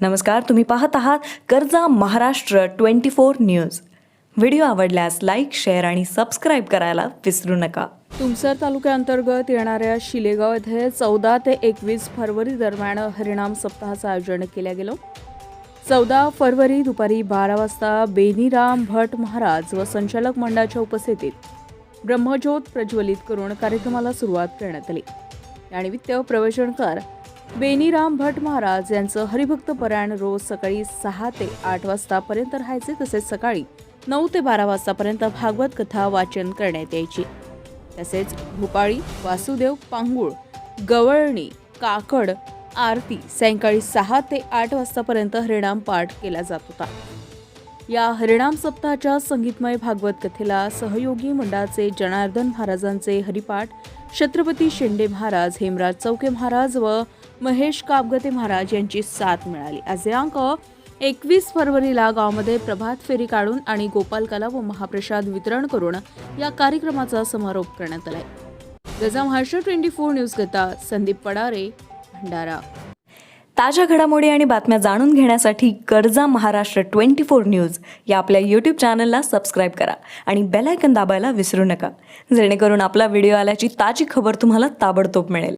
नमस्कार तुम्ही पाहत आहात कर्जा Maharashtra twenty four news. Video आवडल्यास लाईक शेअर आणि सबस्क्राईब करायला विसरू नका. तुमसर तालुक्याअंतर्गत येणाऱ्या शिलेगाव येथे चौदा ते एकवीस फरवरी दरम्यान हरिणाम सप्ताहाचं आयोजन केलं गेलं. चौदा फरवरी दुपारी बारा वाजता बेनीराम भट महाराज व संचालक मंडळाच्या उपस्थितीत ब्रह्मज्योत प्रज्वलित करून कार्यक्रमाला सुरुवात करण्यात आली. यानिमित्त प्रवचनकार बेनीराम भट महाराज यांचं हरिभक्त परायण रोज सकाळी सहा ते आठ वाजतापर्यंत राहायचे तसेच सकाळी नऊ ते बारा वाजतापर्यंत भागवत कथा वाचन करण्यात यायची. तसेच भूपाळी वासुदेव पांगुळ गवळणी काकड आरती सायंकाळी सहा ते आठ वाजतापर्यंत हरिणाम पाठ केला जात होता. या हरिणाम सप्ताहाच्या संगीतमय भागवत कथेला सहयोगी मंडळाचे जनार्दन महाराजांचे हरिपाठ छत्रपती शेंडे महाराज हेमराज चौके महाराज व महेश कापगते महाराज यांची साथ मिळाली. आज दिनांक एकवीस फरवरीला गावामध्ये प्रभात फेरी काढून आणि गोपालकाला व महाप्रसाद वितरण करून या कार्यक्रमाचा समारोप करण्यात आलाय. गजा महाराष्ट्र ट्वेंटी फोर न्यूज गता संदीप पडारे भंडारा. ताज्या घडामोडी आणि बातम्या जाणून घेण्यासाठी कर्जा महाराष्ट्र ट्वेंटी फोर न्यूज या आपल्या यूट्यूब चॅनलला सबस्क्राईब करा आणि बेल आयकन दाबायला विसरू नका. जेणेकरून आपला व्हिडिओ आल्याची ताजी खबर तुम्हाला ताबडतोब मिळेल.